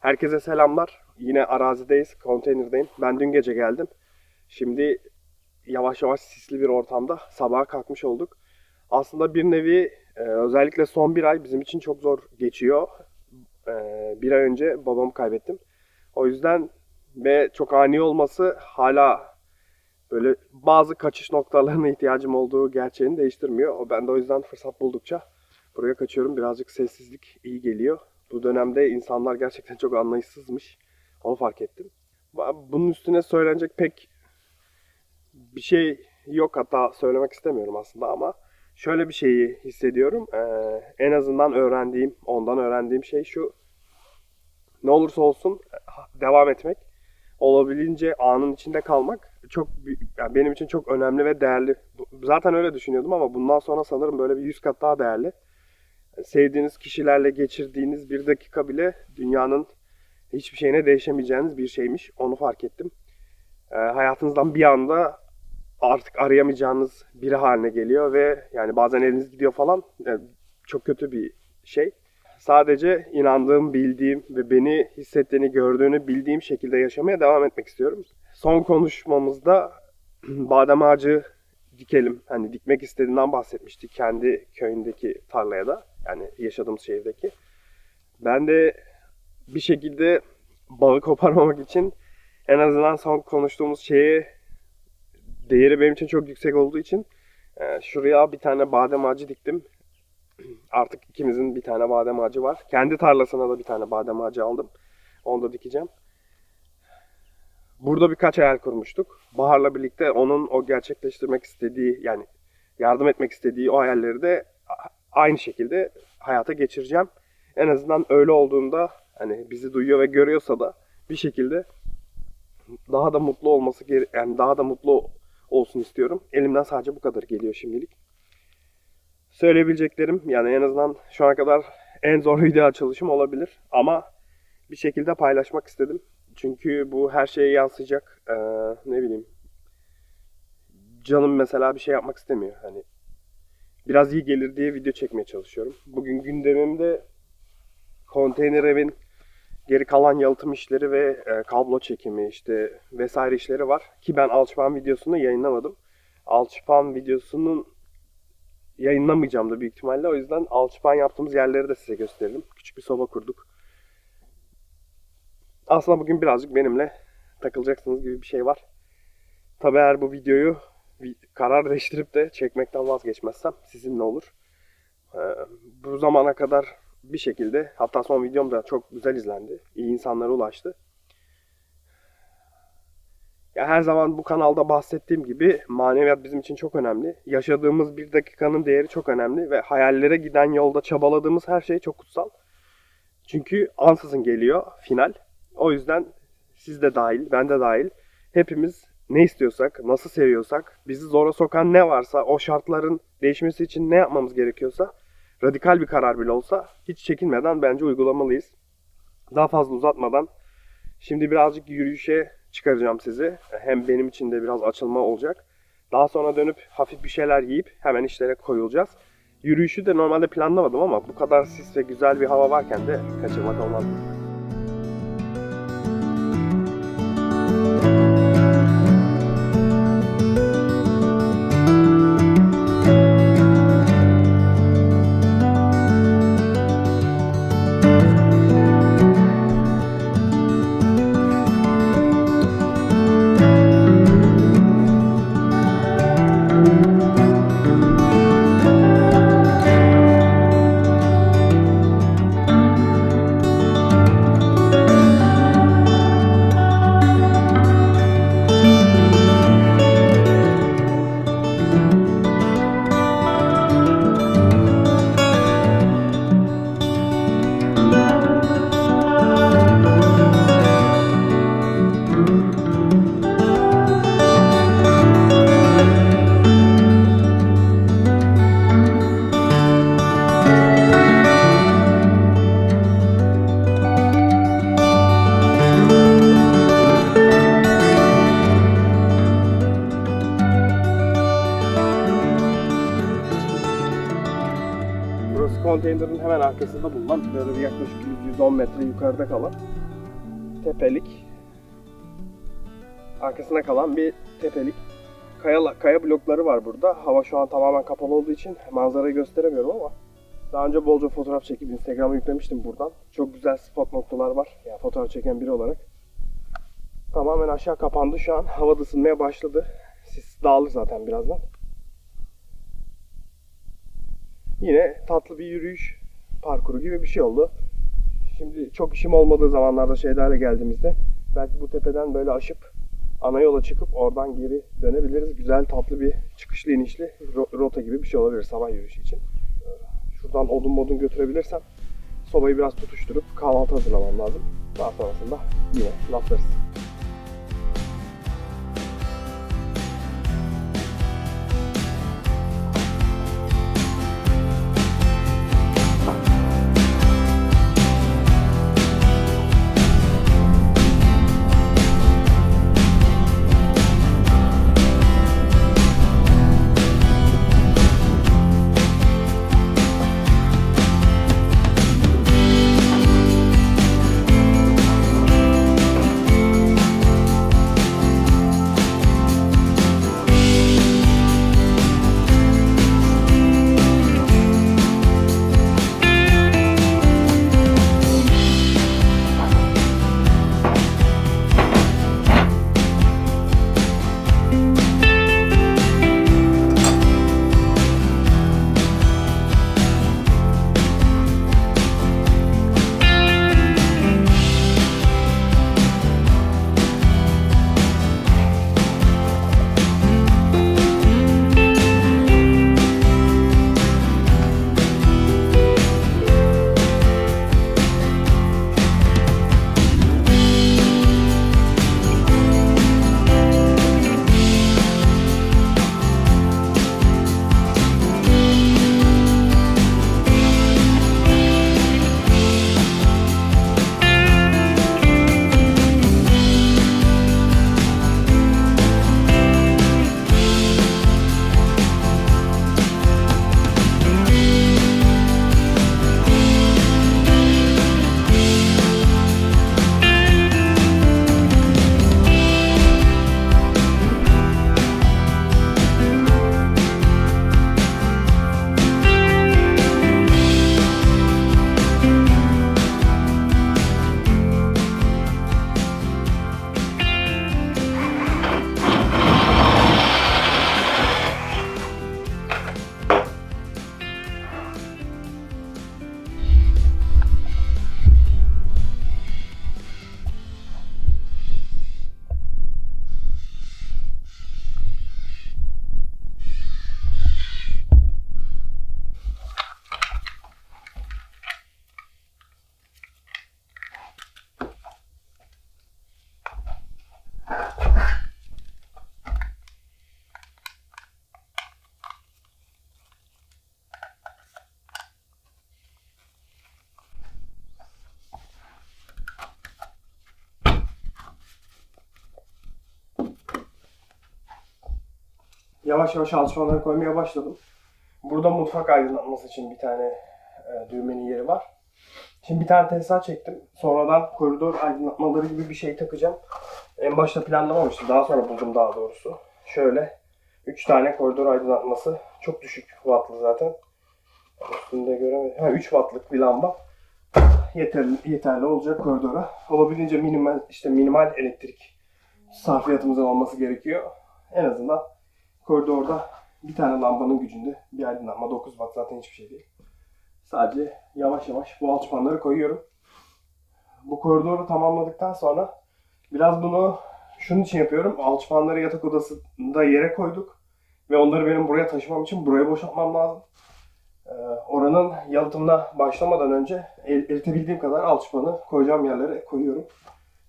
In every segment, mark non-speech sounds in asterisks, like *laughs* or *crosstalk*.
Herkese selamlar. Yine arazideyiz, konteynerdeyim. Ben dün gece geldim. Şimdi yavaş yavaş sisli bir ortamda sabaha kalkmış olduk. Aslında bir nevi e, özellikle son bir ay bizim için çok zor geçiyor. E, bir ay önce babamı kaybettim. O yüzden ve çok ani olması hala böyle bazı kaçış noktalarına ihtiyacım olduğu gerçeğini değiştirmiyor. Ben de o yüzden fırsat buldukça buraya kaçıyorum. Birazcık sessizlik iyi geliyor. Bu dönemde insanlar gerçekten çok anlayışsızmış. Onu fark ettim. Bunun üstüne söylenecek pek bir şey yok. Hatta söylemek istemiyorum aslında ama şöyle bir şeyi hissediyorum. Ee, en azından öğrendiğim, ondan öğrendiğim şey şu. Ne olursa olsun devam etmek, olabildiğince anın içinde kalmak çok yani benim için çok önemli ve değerli. Zaten öyle düşünüyordum ama bundan sonra sanırım böyle bir yüz kat daha değerli. Sevdiğiniz kişilerle geçirdiğiniz bir dakika bile dünyanın hiçbir şeyine değişemeyeceğiniz bir şeymiş. Onu fark ettim. Ee, hayatınızdan bir anda artık arayamayacağınız biri haline geliyor ve yani bazen eliniz gidiyor falan. Yani çok kötü bir şey. Sadece inandığım, bildiğim ve beni hissettiğini, gördüğünü bildiğim şekilde yaşamaya devam etmek istiyorum. Son konuşmamızda *clears throat* badem ağacı dikelim. Hani dikmek istediğinden bahsetmiştik kendi köyündeki tarlaya da. Yani yaşadığımız şehirdeki. Ben de bir şekilde bağı koparmamak için en azından son konuştuğumuz şeye değeri benim için çok yüksek olduğu için e, şuraya bir tane badem ağacı diktim. Artık ikimizin bir tane badem ağacı var. Kendi tarlasına da bir tane badem ağacı aldım. Onu da dikeceğim. Burada birkaç hayal kurmuştuk. Bahar'la birlikte onun o gerçekleştirmek istediği yani yardım etmek istediği o hayalleri de aynı şekilde hayata geçireceğim. En azından öyle olduğunda hani bizi duyuyor ve görüyorsa da bir şekilde daha da mutlu olması yani daha da mutlu olsun istiyorum. Elimden sadece bu kadar geliyor şimdilik. Söyleyebileceklerim yani en azından şu ana kadar en zor *laughs* video açılışım olabilir ama bir şekilde paylaşmak istedim. Çünkü bu her şeye yansıyacak. Ee, ne bileyim. Canım mesela bir şey yapmak istemiyor. Hani biraz iyi gelir diye video çekmeye çalışıyorum. Bugün gündemimde konteyner evin geri kalan yalıtım işleri ve e, kablo çekimi işte vesaire işleri var. Ki ben alçıpan videosunu yayınlamadım. Alçıpan videosunun yayınlamayacağım da büyük ihtimalle. O yüzden alçıpan yaptığımız yerleri de size gösteririm. Küçük bir soba kurduk. Aslında bugün birazcık benimle takılacaksınız gibi bir şey var. Tabi eğer bu videoyu vi- karar değiştirip de çekmekten vazgeçmezsem sizinle olur. Ee, bu zamana kadar bir şekilde hatta son videom da çok güzel izlendi. İyi insanlara ulaştı. Ya her zaman bu kanalda bahsettiğim gibi maneviyat bizim için çok önemli. Yaşadığımız bir dakikanın değeri çok önemli ve hayallere giden yolda çabaladığımız her şey çok kutsal. Çünkü ansızın geliyor final. O yüzden siz de dahil, ben de dahil hepimiz ne istiyorsak, nasıl seviyorsak, bizi zora sokan ne varsa, o şartların değişmesi için ne yapmamız gerekiyorsa, radikal bir karar bile olsa hiç çekinmeden bence uygulamalıyız. Daha fazla uzatmadan şimdi birazcık yürüyüşe çıkaracağım sizi. Hem benim için de biraz açılma olacak. Daha sonra dönüp hafif bir şeyler yiyip hemen işlere koyulacağız. Yürüyüşü de normalde planlamadım ama bu kadar sis ve güzel bir hava varken de kaçırmak olmaz. Hemen arkasında bulunan böyle bir yaklaşık 100-110 metre yukarıda kalan tepelik. Arkasına kalan bir tepelik. Kaya, kaya blokları var burada. Hava şu an tamamen kapalı olduğu için manzarayı gösteremiyorum ama daha önce bolca fotoğraf çekip Instagram'a yüklemiştim buradan. Çok güzel spot noktalar var. Yani fotoğraf çeken biri olarak. Tamamen aşağı kapandı şu an. Hava da ısınmaya başladı. Sis dağılır zaten birazdan. Yine tatlı bir yürüyüş parkuru gibi bir şey oldu. Şimdi çok işim olmadığı zamanlarda şeylerle geldiğimizde belki bu tepeden böyle aşıp ana yola çıkıp oradan geri dönebiliriz. Güzel tatlı bir çıkışlı inişli ro- rota gibi bir şey olabilir sabah yürüyüşü için. Şuradan odun modun götürebilirsem sobayı biraz tutuşturup kahvaltı hazırlamam lazım. Daha sonrasında yine laflarız. Yavaş yavaş alışmaları koymaya başladım. Burada mutfak aydınlatması için bir tane e, düğmenin yeri var. Şimdi bir tane tesisat çektim. Sonradan koridor aydınlatmaları gibi bir şey takacağım. En başta planlamamıştım. Daha sonra buldum daha doğrusu. Şöyle 3 tane koridor aydınlatması. Çok düşük wattlı zaten. Üstünde göremedim. Ha 3 wattlık bir lamba. Yeterli, yeterli olacak koridora. Olabildiğince minimal işte minimal elektrik sarfiyatımızın olması gerekiyor. En azından koridorda bir tane lambanın gücünde bir aydınlanma 9 watt zaten hiçbir şey değil. Sadece yavaş yavaş bu alçıpanları koyuyorum. Bu koridoru tamamladıktan sonra biraz bunu şunun için yapıyorum. Alçıpanları yatak odasında yere koyduk. Ve onları benim buraya taşımam için buraya boşaltmam lazım. Ee, oranın yalıtımına başlamadan önce el, eritebildiğim kadar alçıpanı koyacağım yerlere koyuyorum.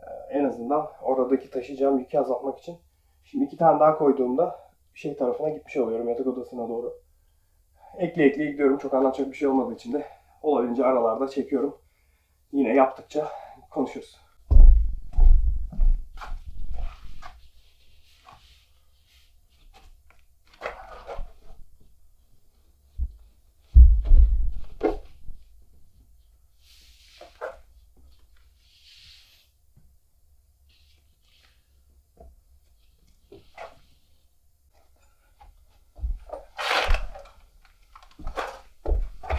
Ee, en azından oradaki taşıyacağım yükü azaltmak için. Şimdi iki tane daha koyduğumda şey tarafına gitmiş oluyorum yatak odasına doğru. Ekle ekle gidiyorum. Çok anlatacak bir şey olmadığı için de olabildiğince aralarda çekiyorum. Yine yaptıkça konuşuruz.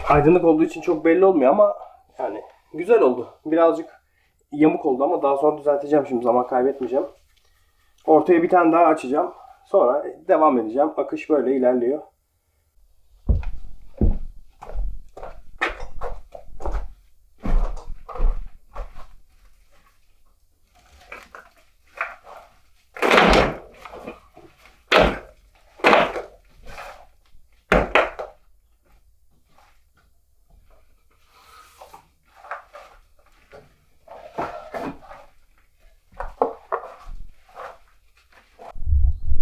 Aydınlık olduğu için çok belli olmuyor ama yani güzel oldu. Birazcık yamuk oldu ama daha sonra düzelteceğim şimdi zaman kaybetmeyeceğim. Ortaya bir tane daha açacağım. Sonra devam edeceğim. Akış böyle ilerliyor.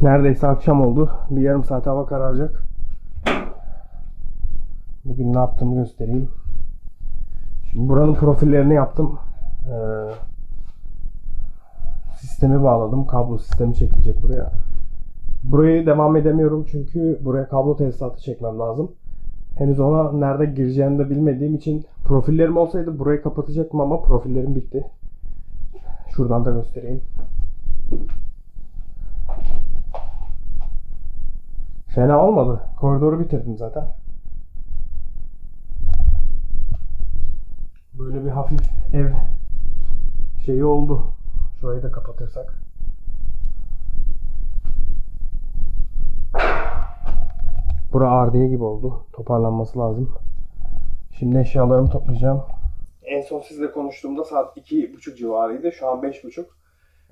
Neredeyse akşam oldu. Bir yarım saat hava kararacak. Bugün ne yaptığımı göstereyim. Şimdi buranın profillerini yaptım. Ee, sistemi bağladım. Kablo sistemi çekilecek buraya. Burayı devam edemiyorum çünkü buraya kablo tesisatı çekmem lazım. Henüz ona nerede gireceğini de bilmediğim için profillerim olsaydı burayı kapatacaktım ama profillerim bitti. Şuradan da göstereyim. Fena olmadı. Koridoru bitirdim zaten. Böyle bir hafif ev şeyi oldu. Şurayı da kapatırsak. Bura ardiye gibi oldu. Toparlanması lazım. Şimdi eşyalarımı toplayacağım. En son sizle konuştuğumda saat 2.30 civarıydı. Şu an 5.30.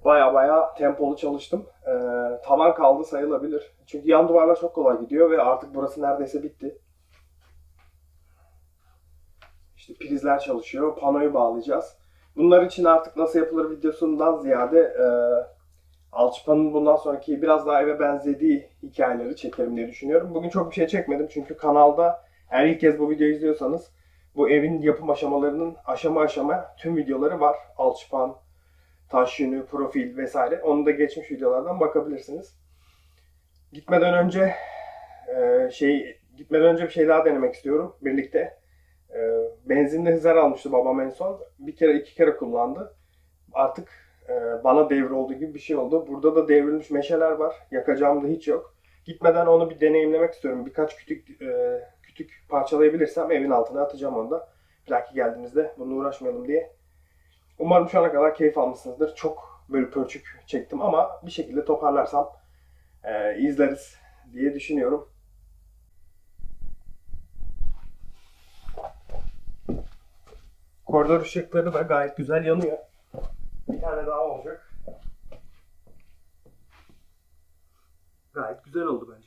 Baya baya tempolu çalıştım. Ee, tavan kaldı sayılabilir. Çünkü yan duvarlar çok kolay gidiyor ve artık burası neredeyse bitti. İşte prizler çalışıyor. Panoyu bağlayacağız. Bunlar için artık nasıl yapılır videosundan ziyade e, Alçıpan'ın bundan sonraki biraz daha eve benzediği hikayeleri çekerim diye düşünüyorum. Bugün çok bir şey çekmedim çünkü kanalda eğer ilk kez bu videoyu izliyorsanız bu evin yapım aşamalarının aşama aşama tüm videoları var. Alçıpan, taş yünü, profil vesaire. Onu da geçmiş videolardan bakabilirsiniz. Gitmeden önce e, şey gitmeden önce bir şey daha denemek istiyorum birlikte. E, benzinli hızar almıştı babam en son. Bir kere iki kere kullandı. Artık e, bana devri olduğu gibi bir şey oldu. Burada da devrilmiş meşeler var. Yakacağım da hiç yok. Gitmeden onu bir deneyimlemek istiyorum. Birkaç kütük e, kütük parçalayabilirsem evin altına atacağım onu da. Bir dahaki geldiğimizde bununla uğraşmayalım diye. Umarım şu ana kadar keyif almışsınızdır. Çok böyle pörçük çektim ama bir şekilde toparlarsam e, izleriz diye düşünüyorum. Koridor ışıkları da gayet güzel yanıyor. Bir tane daha olacak. Gayet güzel oldu bence.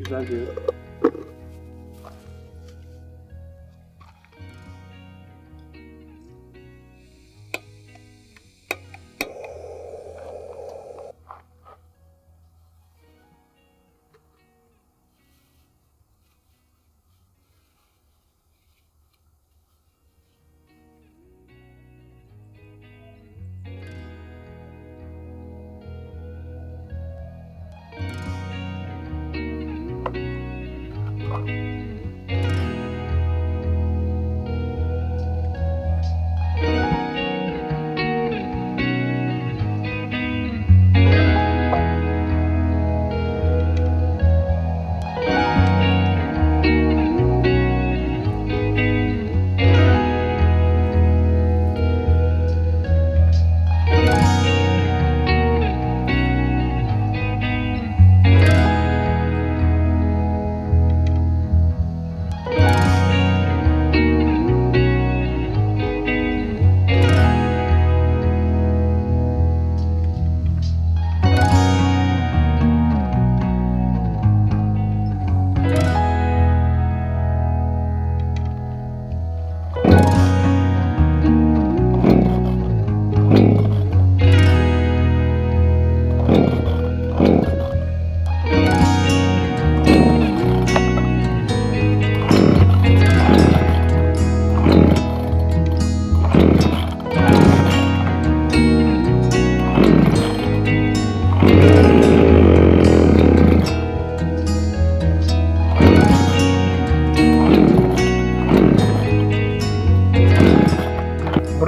Gayet güzel diyor.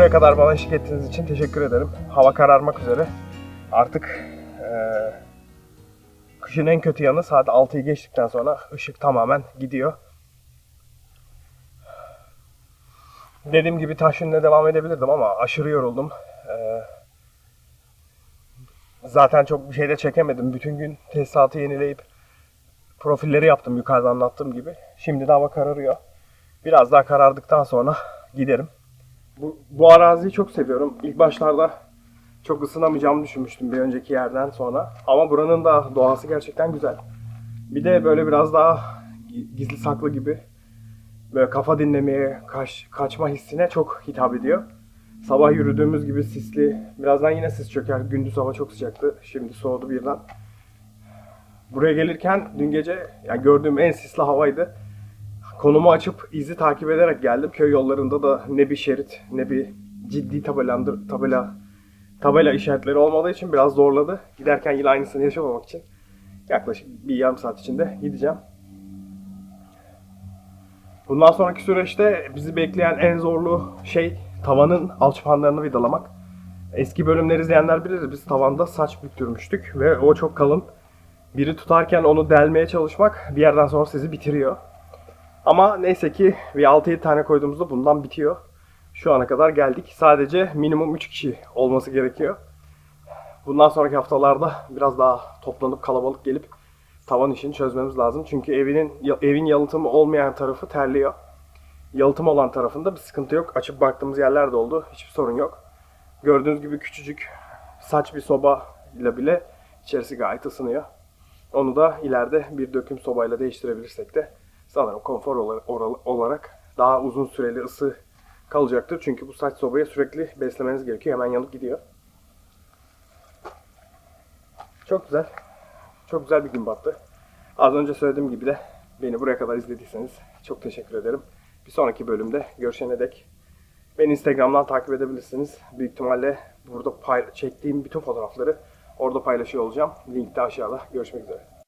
Buraya kadar bana eşlik ettiğiniz için teşekkür ederim. Hava kararmak üzere. Artık eee, kışın en kötü yanı saat 6'yı geçtikten sonra ışık tamamen gidiyor. Dediğim gibi taşınla devam edebilirdim ama aşırı yoruldum. Eee, zaten çok bir şey de çekemedim. Bütün gün tesisatı yenileyip profilleri yaptım yukarıda anlattığım gibi. Şimdi de hava kararıyor. Biraz daha karardıktan sonra giderim. Bu, bu araziyi çok seviyorum. İlk başlarda çok ısınamayacağımı düşünmüştüm bir önceki yerden sonra. Ama buranın da doğası gerçekten güzel. Bir de böyle biraz daha gizli saklı gibi böyle kafa dinlemeye, kaç, kaçma hissine çok hitap ediyor. Sabah yürüdüğümüz gibi sisli, birazdan yine sis çöker. Gündüz hava çok sıcaktı, şimdi soğudu birden. Buraya gelirken dün gece yani gördüğüm en sisli havaydı. Konumu açıp izi takip ederek geldim. Köy yollarında da ne bir şerit ne bir ciddi tabelandır, tabela tabela işaretleri olmadığı için biraz zorladı. Giderken yine aynısını yaşamamak için yaklaşık bir yarım saat içinde gideceğim. Bundan sonraki süreçte bizi bekleyen en zorlu şey tavanın alçıpanlarını vidalamak. Eski bölümleri izleyenler bilir biz tavanda saç büktürmüştük ve o çok kalın. Biri tutarken onu delmeye çalışmak bir yerden sonra sizi bitiriyor. Ama neyse ki bir 6-7 tane koyduğumuzda bundan bitiyor. Şu ana kadar geldik. Sadece minimum 3 kişi olması gerekiyor. Bundan sonraki haftalarda biraz daha toplanıp kalabalık gelip tavan işini çözmemiz lazım. Çünkü evinin evin yalıtımı olmayan tarafı terliyor. Yalıtım olan tarafında bir sıkıntı yok. Açıp baktığımız yerler de oldu. Hiçbir sorun yok. Gördüğünüz gibi küçücük saç bir soba ile bile içerisi gayet ısınıyor. Onu da ileride bir döküm sobayla değiştirebilirsek de sanırım konfor olarak daha uzun süreli ısı kalacaktır. Çünkü bu saç sobaya sürekli beslemeniz gerekiyor. Hemen yanıp gidiyor. Çok güzel. Çok güzel bir gün battı. Az önce söylediğim gibi de beni buraya kadar izlediyseniz çok teşekkür ederim. Bir sonraki bölümde görüşene dek beni Instagram'dan takip edebilirsiniz. Büyük ihtimalle burada çektiğim bütün fotoğrafları orada paylaşıyor olacağım. Link de aşağıda. Görüşmek üzere.